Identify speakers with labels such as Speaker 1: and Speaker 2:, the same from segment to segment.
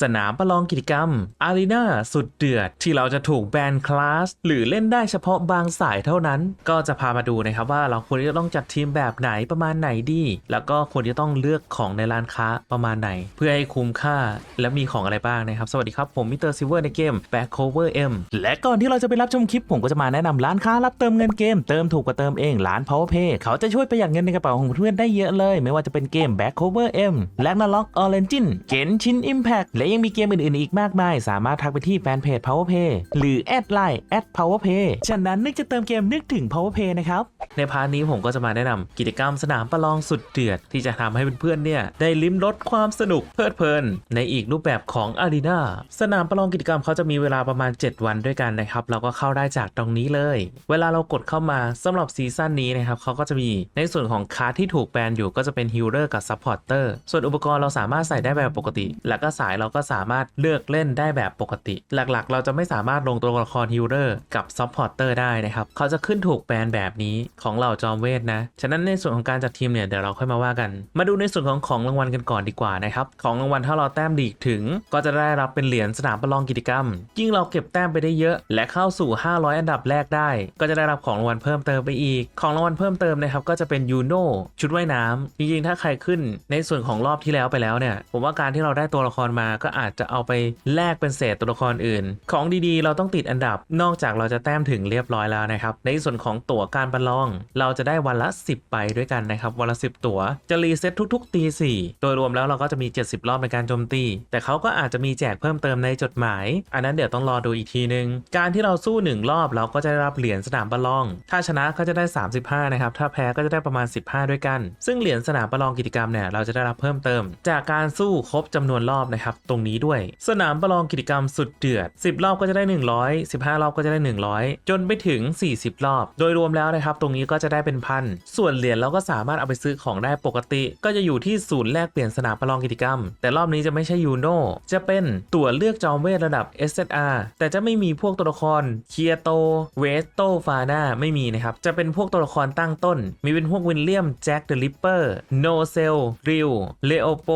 Speaker 1: สนามประลองกิจกรรม อารีนาสุดเดือด ที่เราจะถูกแบนคลาส หรือเล่นได้เฉพาะบางสายเท่านั้น ก็จะพามาดูนะครับว่าเราควรจะต้องจัดทีมแบบไหนประมาณไหนดี แล้วก็ควรจะต้องเลือกของในร้านค้าประมาณไหน เพื่อให้คุ้มค่าและมีของอะไรบ้างนะครับ สวัสดีครับ ผมมิสเตอร์ซิเวอร์ในเกม Back Cover M และก่อนที่เราจะไปรับชมคลิป ผมก็จะมาแนะนำร้านค้ารับเติมเงินเกม เติมถูกกว่าเติมเองร้าน PowerPay เขาจะช่วยประหยัดเงินในกระเป๋าของเพื่อนได้เยอะเลย ไม่ว่าจะเป็นเกม Back Cover M และ n a l o g Origin เกนชิน Impact และยังมีเกมอื่นๆอีกมากมาย สามารถทักไปที่แฟนเพจ Powerplay หรือแอดไลน์ Powerplay ฉะนั้นนึกจะเติมเกมนึกถึง Powerplay นะครับ ในพาร์ทนี้ผมก็จะมาแนะนำกิจกรรมสนามประลองสุดเดือด ที่จะทำให้เพื่อนๆเนี่ยได้ลิ้มรสความสนุกเพลิดเพลิน ในอีกรูปแบบของอารีนาสนามประลองกิจกรรมเขาจะมีเวลาประมาณ 7 วันด้วยกันนะครับเราก็เข้าได้จากตรงนี้เลย เวลาเรากดเข้ามาสำหรับซีซั่นนี้นะครับเขาก็จะมีในส่วนของคาร์ดที่ถูกแบนอยู่ก็จะเป็นฮิลเลอร์กับซัพพอร์เตอร์ส่วนอุปกรณ์เราสามารถใส่ได้แบบปกติ แล้วก็สายเราก็สามารถเลือกเล่นได้แบบปกติ หลักๆ เราจะไม่สามารถลงตัวละครฮิลเลอร์กับซัพพอร์เตอร์ได้นะครับเขาจะขึ้นถูกแบนแบบนี้ของเหล่าจอมเวทนะ ฉะนั้นในส่วนของการจัดทีมเนี่ยเดี๋ยวเราค่อยมาว่ากัน มาดูในส่วนของของรางวัลกันก่อนดีกว่านะครับของรางวัลถ้าเราแต้มดีถึง ก็จะได้รับเป็นเหรียญสนามประลองกิจกรรม ยิ่งเราเก็บแต้มไปได้เยอะ และเข้าสู่ 500 อันดับแรกได้ ก็จะได้รับของรางวัลเพิ่มเติมไปอีก ของรางวัลเพิ่มเติมนะครับก็จะเป็นยูโนชุดว่ายน้ำจริงๆถ้าใครขึ้นในส่วนของรอบที่แล้วไปแล้วเนี่ยผมว่าการที่เราได้ตัวละครมาก็็อาจจะเอาไปแลกเป็นเศษตัวละครอื่น ของดีๆ เราต้องติดอันดับ นอกจากเราจะแต้มถึงเรียบร้อยแล้วนะครับ ในส่วนของตั๋วการประลอง เราจะได้วันละ 10ใบด้วยกันนะครับ วันละ 10 ตั๋ว จะรีเซ็ตทุกๆตีสี่โดยรวมแล้วเราก็จะมี 70 รอบในการโจมตี แต่เขาก็อาจจะมีแจกเพิ่มเติมในจดหมาย อันนั้นเดี๋ยวต้องรอดูอีกทีนึง การที่เราสู้ 1 รอบเราก็จะได้รับเหรียญสนามประลอง ถ้าชนะก็จะได้ 35 นะครับ ถ้าแพ้ก็จะได้ประมาณ 15 ด้วยกัน ซึ่งเหรียญสนามประลองกิจกรรมเนี่ยเราจะได้รับเพิ่มเติม จากการสู้ครบจำนวนรอบนะครับตรงนี้ด้วย สนามประลองกิจกรรมสุดเดือด 10 รอบก็จะได้ 100 15 รอบก็จะได้ 100 จนไปถึง 40 รอบ โดยรวมแล้วนะครับตรงนี้ก็จะได้เป็นพัน ส่วนเหรียญเราก็สามารถเอาไปซื้อของได้ปกติ ก็จะอยู่ที่ศูนย์แลกเปลี่ยนสนามประลองกิจกรรม แต่รอบนี้จะไม่ใช่ยูโนจะเป็นตั๋วเลือกจอมเวทระดับ SSR แต่จะไม่มีพวกตัวละครเคียโตเวสโตฟาน่าไม่มีนะครับ จะเป็นพวกตัวละครตั้งต้น มีเป็นพวกวินเลียมแจ็คเดอะลิปเปอร์โนเซลริวเลโอโป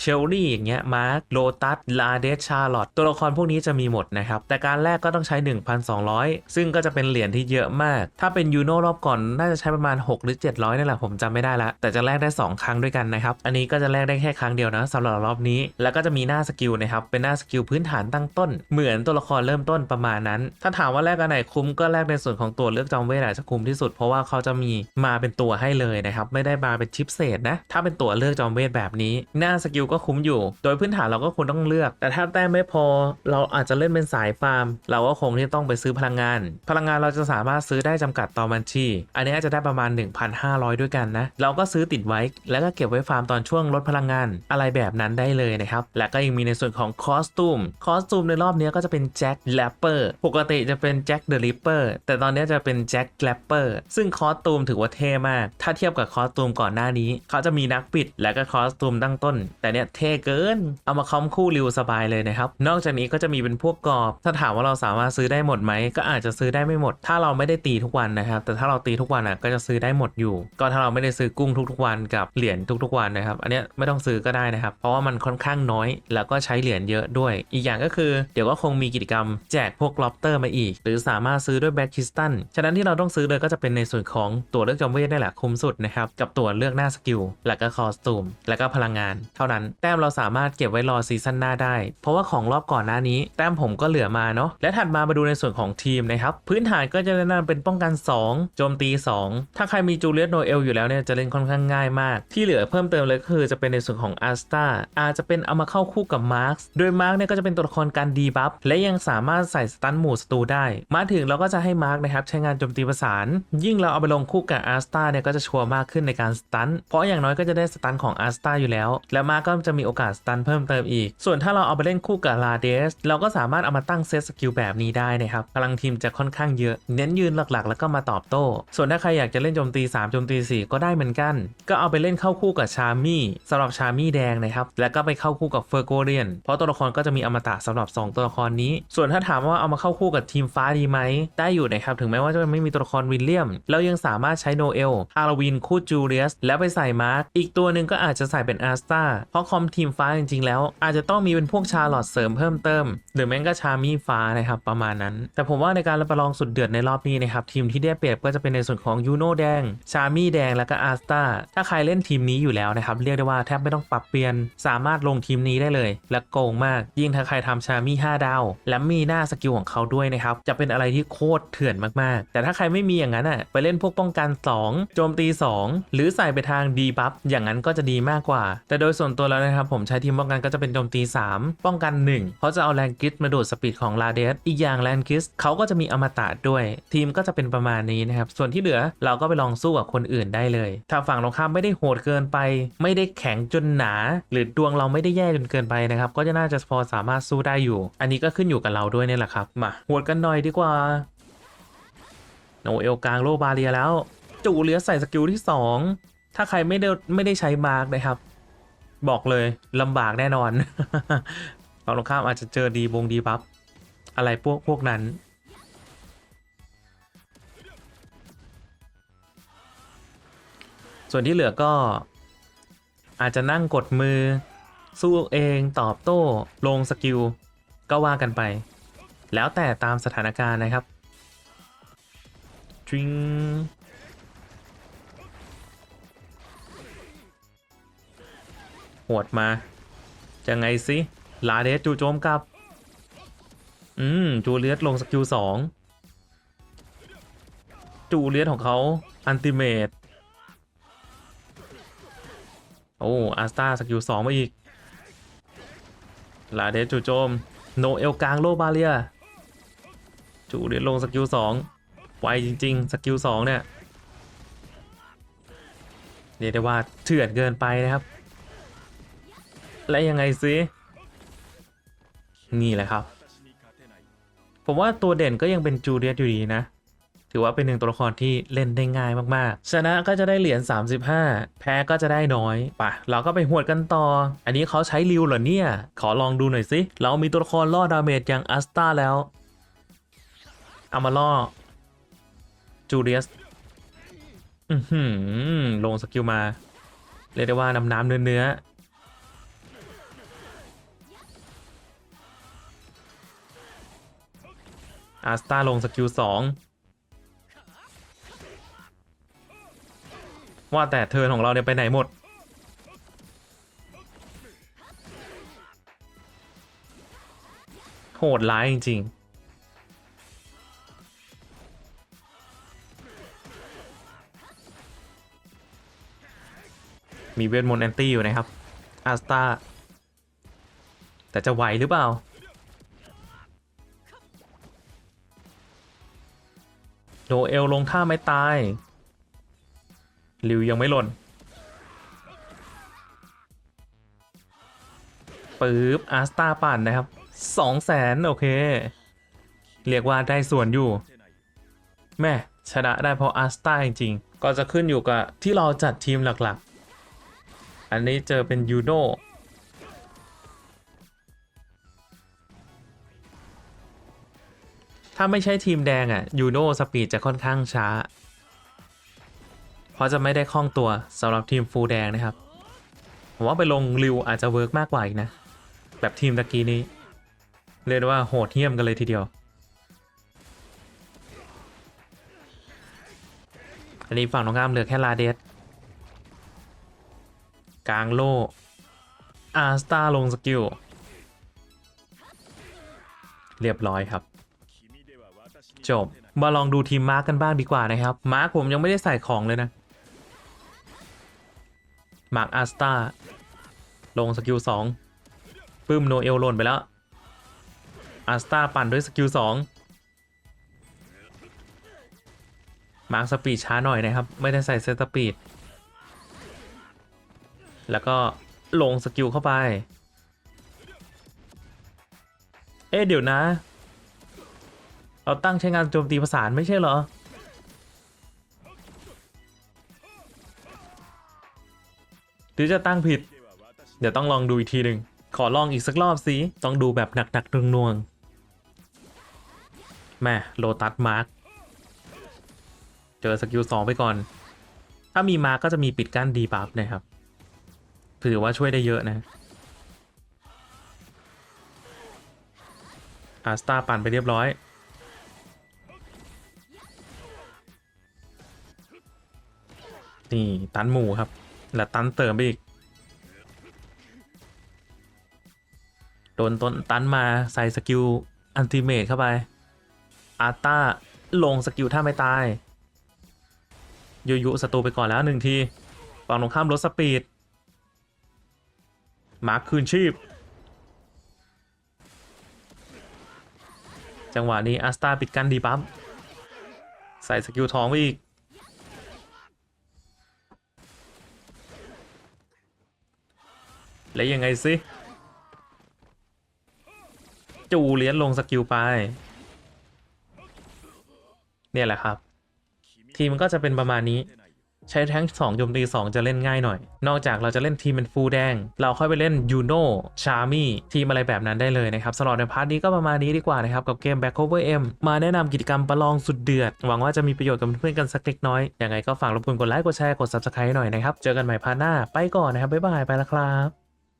Speaker 1: เชลลี่อย่างเงี้ยมาร์คโลตัสลาเดชชาร์ลอตตัวละครพวกนี้จะมีหมดนะครับ แต่การแรกก็ต้องใช้ 1,200 ซึ่งก็จะเป็นเหรียญที่เยอะมาก ถ้าเป็นยูโนรอบก่อนน่าจะใช้ประมาณ 6 หรือ 700นี่แหละผมจำไม่ได้ละแต่จะแลกได้ 2 ครั้งด้วยกันนะครับ อันนี้ก็จะแลกได้แค่ครั้งเดียวนะสำหรับรอบนี้ แล้วก็จะมีหน้าสกิลนะครับ เป็นหน้าสกิลพื้นฐานตั้งต้น เหมือนตัวละครเริ่มต้นประมาณนั้น ถ้าถามว่าแลกอันไหนคุ้มก็แลกในส่วนของตัวเลือกจอมเวทอาจจะคุ้มที่สุด เพราะว่าเขาจะมีมาเป็นตัวให้เลยนะครับ ไม่ได้มาเป็นชิปเศษนะ ถ้าเป็นตัวเลือกจอมเวทแบบนี้ หน้าสกิลก็คุ้มอยู่ โดยพื้นฐานเราก็ควรต้องเลือก แต่ถ้าแต้มไม่พอ เราอาจจะเล่นเป็นสายฟาร์ม เราก็คงที่ต้องไปซื้อพลังงาน พลังงานเราจะสามารถซื้อได้จำกัดต่อบัญชี อันนี้อาจจะได้ประมาณ 1,500 ด้วยกันนะ เราก็ซื้อติดไว้ แล้วก็เก็บไว้ฟาร์มตอนช่วงลดพลังงาน อะไรแบบนั้นได้เลยนะครับ และก็ยังมีในส่วนของคอสตูม คอสตูมในรอบนี้ก็จะเป็นแจ็คแรปเปอร์ ปกติจะเป็นแจ็คเดอะริปเปอร์ แต่ตอนนี้จะเป็นแจ็คแรปเปอร์ ซึ่งคอสตูมถือว่าเท่มาก ถ้าเทียบกับคอสตูมก่อนหน้านี้ เขาจะมีนักปิด และก็คอสตูมตั้งต้น แต่เนี้ยเท่เกิน เอามาคอมคูริวสบายเลยนะครับ นอกจากนี้ก็จะมีเป็นพวกกรอบ ถ้าถามว่าเราสามารถซื้อได้หมดไหม ก็อาจจะซื้อได้ไม่หมด ถ้าเราไม่ได้ตีทุกวันนะครับ แต่ถ้าเราตีทุกวันอะก็จะซื้อได้หมดอยู่ ก็ถ้าเราไม่ได้ซื้อกุ้งทุกๆวันกับเหรียญทุกๆวันนะครับ อันนี้ไม่ต้องซื้อก็ได้นะครับ เพราะว่ามันค่อนข้างน้อย แล้วก็ใช้เหรียญเยอะด้วย อีกอย่างก็คือเดี๋ยวก็คงมีกิจกรรมแจกพวกล็อบเตอร์มาอีก หรือสามารถซื้อด้วยแบ็กคิสตัน ฉะนั้นที่เราต้องซื้อเลยก็จะเป็นในส่วนของตัวเลือกจอมเวทนี่แหละคุ้มสุดนะครับ กับตัวเลือกหน้าสกิล และก็คอสตูม และก็พลังงาน เท่านั้น แต้มเราสามารถเก็บไว้รอซีซั่นหน้าได้ เพราะว่าของรอบก่อนหน้านี้ แต้มผมก็เหลือมาเนาะและถัดมามาดูในส่วนของทีมนะครับ พื้นฐานก็จะแนะนำเป็นป้องกัน 2 โจมตี 2 ถ้าใครมีจูเลียสโนเอลอยู่แล้วเนี่ยจะเล่นค่อนข้างง่ายมาก ที่เหลือเพิ่มเติมเลยก็คือจะเป็นในส่วนของอาร์สตาอาจจะเป็นเอามาเข้าคู่กับมาร์คโดยมาร์คเนี่ยก็จะเป็นตัวละครการดีบัฟและยังสามารถใส่สตันหมู่ศัตรูได้ มาถึงเราก็จะให้มาร์คนะครับใช้งานโจมตีประสาน ยิ่งเราเอาไปลงคู่กับอาร์สตาเนี่ยก็จะชัวร์มากขึ้นในการสตันเพราะอย่างน้อยก็จะได้สตันของอาร์สตาอยู่แล้ว และมาร์คก็จะมีโอกาสสตันเพิ่มเติมอีกส่วนถ้าเราเอาไปเล่นคู่กับลาเดสเราก็สามารถเอามาตั้งเซตสกิลแบบนี้ได้นะครับพลังทีมจะค่อนข้างเยอะ เน้นยืนหลักๆ แล้วก็มาตอบโต้ ส่วนถ้าใครอยากจะเล่นโจมตี 3 โจมตี 4 ก็ได้เหมือนกัน ก็เอาไปเล่นเข้าคู่กับชามี่สำหรับชามี่แดงนะครับแล้วก็ไปเข้าคู่กับเฟอร์โกเรียน เพราะตัวละครก็จะมีอมตะสำหรับ 2 ตัวละครนี้ ส่วนถ้าถามว่าเอามาเข้าคู่กับทีมฟ้าดีไหมได้อยู่นะครับถึงแม้ว่าจะไม่มีตัวละครวิลเลียม เรายังสามารถใช้โนเอลฮาโลวีนคู่จูเลียสแล้วไปใส่มาร์คอีกตัวหนึ่งก็อาจจะใส่เป็นอาร์สตาเพราะคอมทีมฟ้าจริงๆแล้วอาจจะต้องมีเป็นพวกชาลอตเสริมเพิ่มเติม หรือแม้ก็ชามีฟ้านะครับประมาณนั้น แต่ผมว่าในการประลองสุดเดือดในรอบนี้นะครับทีมที่ได้เปรียบก็จะเป็นในส่วนของยูโนแดง ชามีแดงแล้วก็อาร์สตาถ้าใครเล่นทีมนี้อยู่แล้วนะครับเรียกได้ว่าแทบไม่ต้องปรับเปลี่ยน สามารถลงทีมนี้ได้เลย และโกงมาก ยิ่งถ้าใครทำชามี5ดาว และมีหน้าสกิลของเขาด้วยนะครับจะเป็นอะไรที่โคตรเถื่อนมากๆ แต่ถ้าใครไม่มีอย่างนั้นอะไปเล่นพวกป้องกัน 2 โจมตี 2 หรือใส่ไปทางดีบัฟอย่างนั้นก็จะดีมากกว่า แต่โดยส่วนตัวแล้วนะครับผมใช้ทีมป้องกันก็จะเป็นโจมตี 3 ป้องกัน 1 เพราะจะเอาแรงกิสมาดูดสปีดของลาเดสอีกอย่างแรงกิสเขาก็จะมีอมตะด้วย ทีมก็จะเป็นประมาณนี้นะครับ ส่วนที่เหลือเราก็ไปลองสู้กับคนอื่นได้เลย ถ้าฝั่งตรงข้ามไม่ได้โหดเกินไป ไม่ได้แข็งจนหนา หรือดวงเราไม่ได้แย่จนเกินไปนะครับ ก็จะน่าจะพอสามารถสู้ได้อยู่ อันนี้ก็ขึ้นอยู่กับเราด้วยเนี่ยแหละครับ มาโหดกันหน่อยดีกว่าโนเอลกลางโลบาเรียแล้ว จูเหลียสใส่สกิลที่ 2 ถ้าใครไม่ได้ไม่ได้ใช้มาร์กนะครับ บอกเลยลำบากแน่นอนฝั่งตรงข้ามอาจจะเจอดีบงดีบัฟอะไรพวกพวกนั้น ส่วนที่เหลือก็อาจจะนั่งกดมือ สู้เองตอบโต้ ลงสกิล ก็ว่ากันไป แล้วแต่ตามสถานการณ์นะครับ จริง หวดมา จะไงสิลาเดสจูโจมกลับ อืม จูเลียสลงสกิลสองจูเลียสของเขาอันติเมตโอ้อาสตาสกิลสองมาอีกลาเดสจูโจม โนเอลกลางโลบาเลีย จูเลียสลงสกิลสองไวจริง ๆ สกิลสองเนี่ยเรียกได้ว่าเถื่อนเกินไปนะครับ และยังไงซินี่แหละครับ ผมว่าตัวเด่นก็ยังเป็นจูเลียสอยู่ดีนะ ถือว่าเป็นหนึ่งตัวละครที่เล่นได้ง่ายมากๆ ชนะก็จะได้เหรียญ35 แพ้ก็จะได้น้อยปะเราก็ไปหวดกันต่อ อันนี้เขาใช้ริวเหรอเนี่ย ขอลองดูหน่อยสิ เรามีตัวละครล่อดาเมจอย่างอัสตาแล้วเอามาล่อจูเลียสอือหือลงสกิลมา เรียกได้ว่าน้ำน้ำเนื้อเนื้อ อาสตาลงสกิลสองว่าแต่เทิร์นของเราเนี่ยไปไหนหมด โหดร้ายจริง ๆมีเวทมนต์แอนตี้อยู่นะครับอาสตาแต่จะไหวหรือเปล่า โดเอลลงท่าไม่ตายริวยังไม่หล่นปึ๊บอาสตาปั่นนะครับสองแสนโอเค เรียกว่าได้ส่วนอยู่ แม่ชนะได้เพราะอาสตาจริงๆ ก็จะขึ้นอยู่กับที่เราจัดทีมหลักๆ อันนี้เจอเป็นยูโน ถ้าไม่ใช่ทีมแดงอะ่ะยูโนสปีดจะค่อนข้างช้า เพราะจะไม่ได้คล่องตัวสำหรับทีมฟูลแดงนะครับ ผมว่าไปลงริวอาจจะเวิร์กมากกว่าอีกนะ แบบทีมตะกี้นี้ เรียกว่าโหดเหี้ยมกันเลยทีเดียว อันนี้ฝั่งตรงข้ามเหลือแค่ลาเดสกลางโลอาร์สตาลงสกิล เรียบร้อยครับ จบ มาลองดูทีมมาร์กกันบ้างดีกว่านะครับ มาร์กผมยังไม่ได้ใส่ของเลยนะ มาร์กอาร์สตาลงสกิลสองปึ้มโนเอลหล่นไปแล้วอาร์สตาปั่นด้วยสกิลสองมาร์กสปีดช้าหน่อยนะครับ ไม่ได้ใส่เซตสปีด แล้วก็ลงสกิลเข้าไป เอ๊ะเดี๋ยวนะ เราตั้งใช้งานโจมตีประสานไม่ใช่เหรอ หรือจะตั้งผิด เดี๋ยวต้องลองดูอีกทีหนึ่ง ขอลองอีกสักรอบสิ ต้องดูแบบหนักๆนวงๆแม่โลตัสมาร์กเจอสกิลสองไปก่อน ถ้ามีมาร์กก็จะมีปิดกั้นดีบัฟนะครับ ถือว่าช่วยได้เยอะนะอาสตาปั่นไปเรียบร้อย นี่ตันหมูครับ และตันเติมไปอีก โดนต้นตันมาใส่สกิลอันติเมทเข้าไป อาร์ต้าลงสกิลท่าไม่ตายยุยุศัตรูไปก่อนแล้วหนึ่งทีฝั่งตรงข้ามลดสปีด มาร์คคืนชีพ จังหวะนี้อาสตาปิดกันดีปั๊บใส่สกิลทองไปอีก แล้วยังไงสิจูเลียนลงสกิลไป เนี่ยแหละครับ ทีมมันก็จะเป็นประมาณนี้ ใช้แท้ง2โจมตี 2 จะเล่นง่ายหน่อย นอกจากเราจะเล่นทีมเป็นฟูแดง เราค่อยไปเล่นยูโน่ชาร์มี่ทีมอะไรแบบนั้นได้เลยนะครับสำหรับในพาร์ทนี้ก็ประมาณนี้ดีกว่านะครับ กับเกม Back Cover M มาแนะนำกิจกรรมประลองสุดเดือด หวังว่าจะมีประโยชน์กับเพื่อนกันสักเล็กน้อยยังไงก็ฝากรบกวนกดไลค์กดแชร์กด Subscribe หน่อยนะครับเจอกันใหม่พาร์ทหน้าไปก่อนนะครับบ๊ายบายไปแล้วครับ